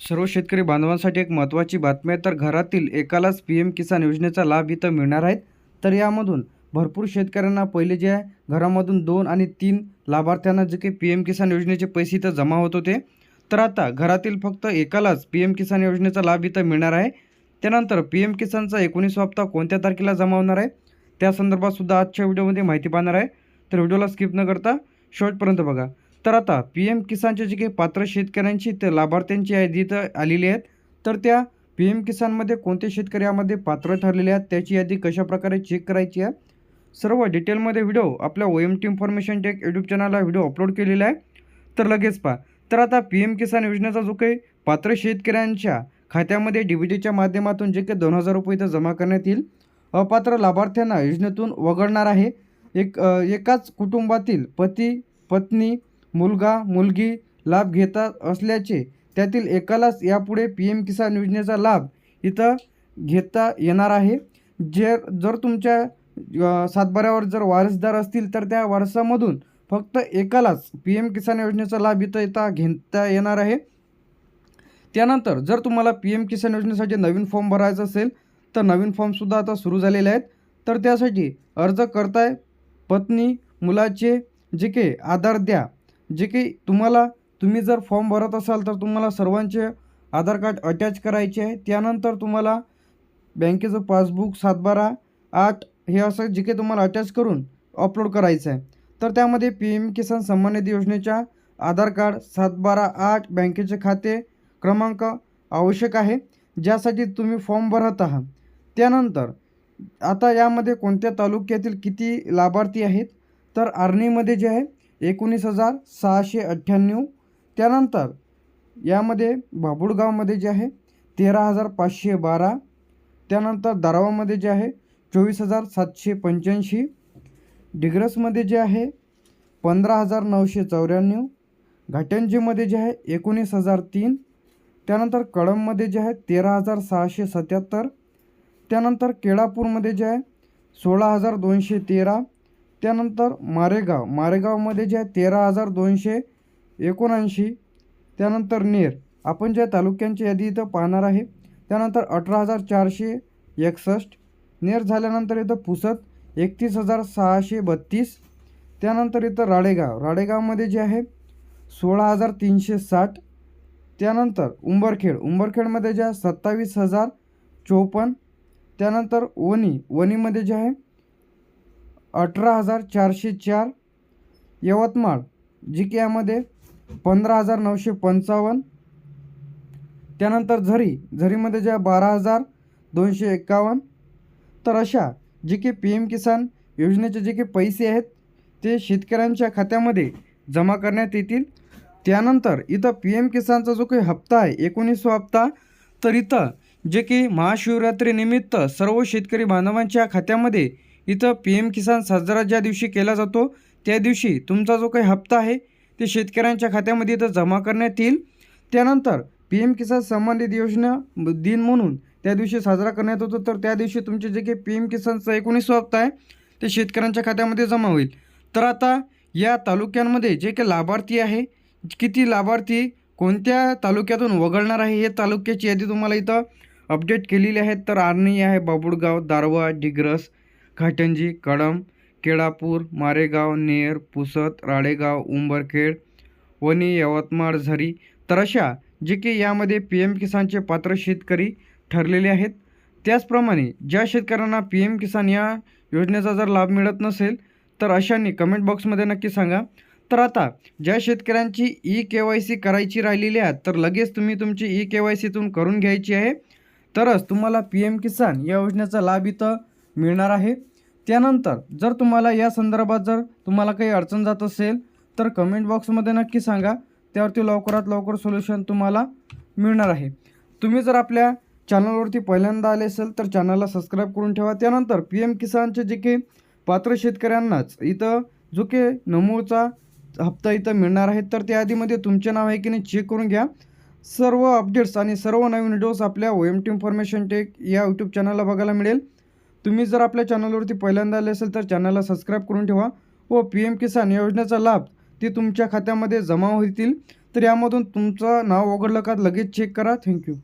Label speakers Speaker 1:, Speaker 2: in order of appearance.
Speaker 1: सर्व शेतकरी बांधवांसाठी एक महत्त्वाची बातमी आहे. तर घरातील एकालाच पी एम किसान योजनेचा लाभ इथं मिळणार आहेत. तर यामधून भरपूर शेतकऱ्यांना पहिले जे आहे घरामधून दोन आणि तीन लाभार्थ्यांना जे काही पी एम किसान योजनेचे पैसे इथं जमा होत होते. तर आता घरातील फक्त एकालाच पी एम किसान योजनेचा लाभ इथं मिळणार आहे. त्यानंतर पी एम किसानचा एकोणीस हप्ता कोणत्या तारखेला जमा होणार आहे? त्या संदर्भातसुद्धा आजच्या व्हिडिओमध्ये माहिती पाहणार आहे. तर व्हिडिओला स्किप न करता शेवटपर्यंत बघा. तर आता पी एम किसानचे जे काही पात्र शेतकऱ्यांची ते लाभार्थ्यांची यादी इथं आलेली आहेत. तर त्या पी एम किसानमध्ये कोणते शेतकरी यामध्ये पात्र ठरलेले आहेत त्याची यादी कशाप्रकारे चेक करायची आहे? सर्व डिटेलमध्ये व्हिडिओ आपल्या O M T information tech YouTube चॅनलला व्हिडिओ अपलोड केलेला आहे. तर लगेच पहा. तर आता पी एम किसान योजनेचा जो काही पात्र शेतकऱ्यांच्या खात्यामध्ये डी बी टीच्या माध्यमातून जे काही दोन हजार रुपये इथं जमा करण्यात येईल अपात्र लाभार्थ्यांना योजनेतून वगळणार आहे. एक एकाच कुटुंबातील पती पत्नी मुलगा मुलगी लाभ घेतात असल्याचे त्यातील एकालाच यापुढे पी एम किसान योजनेचा लाभ इथं घेता येणार आहे. जे जर तुमच्या सातबाऱ्यावर जर वारसदार असतील तर त्या वारसामधून फक्त एकालाच पी एम किसान योजनेचा लाभ इथं इथं घेता येणार आहे. त्यानंतर जर तुम्हाला पी एम किसान योजनेसाठी नवीन फॉर्म भरायचा असेल तर नवीन फॉर्मसुद्धा आता सुरू झालेले आहेत. तर त्यासाठी अर्ज करताय पत्नी मुलाचे जे काही आधार द्या जे काही तुम्हाला तुम्ही जर फॉर्म भरत असाल तर तुम्हाला सर्वांचे आधार कार्ड अटॅच करायचे आहे. त्यानंतर तुम्हाला बँकेचं पासबुक सातबारा आठ हे असं जे काही तुम्हाला अटॅच करून अपलोड करायचं आहे. तर त्यामध्ये पी एम किसान सन्मान निधी योजनेच्या आधार कार्ड सातबारा आठ बँकेचे खाते क्रमांक आवश्यक आहे ज्यासाठी तुम्ही फॉर्म भरत आहात. त्यानंतर आता यामध्ये कोणत्या तालुक्यातील किती लाभार्थी आहेत? तर आर्णीमध्ये जे आहे एकोणीस हजार सहाशे अठ्ठ्याण्णव. त्यानंतर यामध्ये बाबुळगावमध्ये जे आहे तेरा हजार पाचशे बारा. त्यानंतर दारावामध्ये जे आहे चोवीस हजार सातशे पंच्याऐंशी. डिग्रसमध्ये जे आहे पंधरा हजार नऊशे चौऱ्याण्णव. घाटंजीमध्ये जे आहे एकोणीस हजार तीन. त्यानंतर कळंबमध्ये जे आहे तेरा हजार सहाशे सत्याहत्तर. त्यानंतर केळापूरमध्ये जे आहे सोळा हजार दोनशे तेरा. त्यानंतर मारेगाव. मारेगावमध्ये जे आहे तेरा हजार दोनशे एकोणऐंशी त्यानंतर नेर. आपण ज्या तालुक्यांची यादी इथं पाहणार आहे त्यानंतर अठरा हजार चारशे एकसष्ट नेर झाल्यानंतर इथं पुसत एकतीस हजार सहाशे बत्तीस त्यानंतर इथं राळेगाव. राळेगावमध्ये जे आहे सोळा हजार तीनशे साठ त्यानंतर उंबरखेड. उंबरखेडमध्ये जे आहे सत्तावीस हजार चोपन्न त्यानंतर वणी. वणीमध्ये जे आहे अठरा हजार चारशे चार यवतमाळ जी के यामध्ये पंधरा हजार नऊशे पंचावन्न. त्यानंतर झरी झरीमध्ये जे आहे बारा हजार दोनशे एक्कावन्न तर अशा जे की पी एम किसान योजनेचे जे काही पैसे आहेत ते शेतकऱ्यांच्या खात्यामध्ये जमा करण्यात येतील. त्यानंतर इथं पी एम किसानचा जो काही हप्ता आहे एकोणीसवा हप्ता तर इथं जे की महाशिवरात्रीनिमित्त सर्व शेतकरी बांधवांच्या खात्यामध्ये इथं पी एम किसान साजरा ज्या दिवशी केला जातो त्या दिवशी तुमचा जो काही हप्ता आहे ते शेतकऱ्यांच्या खात्यामध्ये इथं जमा करण्यात येईल. त्यानंतर पी एम किसान संबंधित योजना दिन म्हणून त्या दिवशी साजरा करण्यात होतो तर त्या दिवशी तुमचे जे काही पी एम किसानचा एकोणीसवा हप्ता आहे ते शेतकऱ्यांच्या खात्यामध्ये जमा होईल. तर आता या तालुक्यांमध्ये जे काही लाभार्थी आहे किती लाभार्थी कोणत्या तालुक्यातून वगळणार आहे हे तालुक्याची यादी तुम्हाला इथं अपडेट केलेली आहे. तर आर्णी आहे बाबुळगाव दारवा डिग्रस घाटंजी कळंब केळापूर मारेगाव नेर पुसद राळेगाव उंबरखेड वणी यवतमाळ झरी तर अशा जे की यामध्ये पी एम किसानचे पात्र शेतकरी ठरलेले आहेत. त्याचप्रमाणे ज्या शेतकऱ्यांना पी एम किसान या योजनेचा जर लाभ मिळत नसेल तर अशांनी कमेंट बॉक्समध्ये नक्की सांगा. तर आता ज्या शेतकऱ्यांची ई के वाय सी करायची राहिलेली आहे तर लगेच तुम्ही तुमची ई के वाय सीतून करून घ्यायची आहे. तरच तुम्हाला पी एम किसान या योजनेचा लाभ इथं मिळणार आहे. त्यानंतर जर तुम्हाला या संदर्भात जर तुम्हाला काही अडचण जात असेल तर कमेंट बॉक्समध्ये नक्की सांगा. त्यावरती लवकरात लवकर सोल्युशन तुम्हाला मिळणार आहे. तुम्ही जर आपल्या चॅनलवरती पहिल्यांदा आले असेल तर चॅनलला सबस्क्राईब करून ठेवा. त्यानंतर पी एम किसानचे जे काही पात्र शेतकऱ्यांनाच इथं जो काही नमोचा हप्ता इथं मिळणार आहे तर त्या यादीमध्ये तुमचे नाव आहे की नाही चेक करून घ्या. सर्व अपडेट्स आणि सर्व नवीन व्हिडिओज आपल्या O M T information tech या यूट्यूब चॅनलला बघायला मिळेल. तुम्ही जर आपल्या चॅनलवरती पहिल्यांदा आले असेल तर चॅनलला सबस्क्राईब करून ठेवा व पी एम किसान योजनेचा लाभ ते तुमच्या खात्यामध्ये जमा होतील. तर यामधून तुमचं नाव वगळलं का लगेच चेक करा. थँक्यू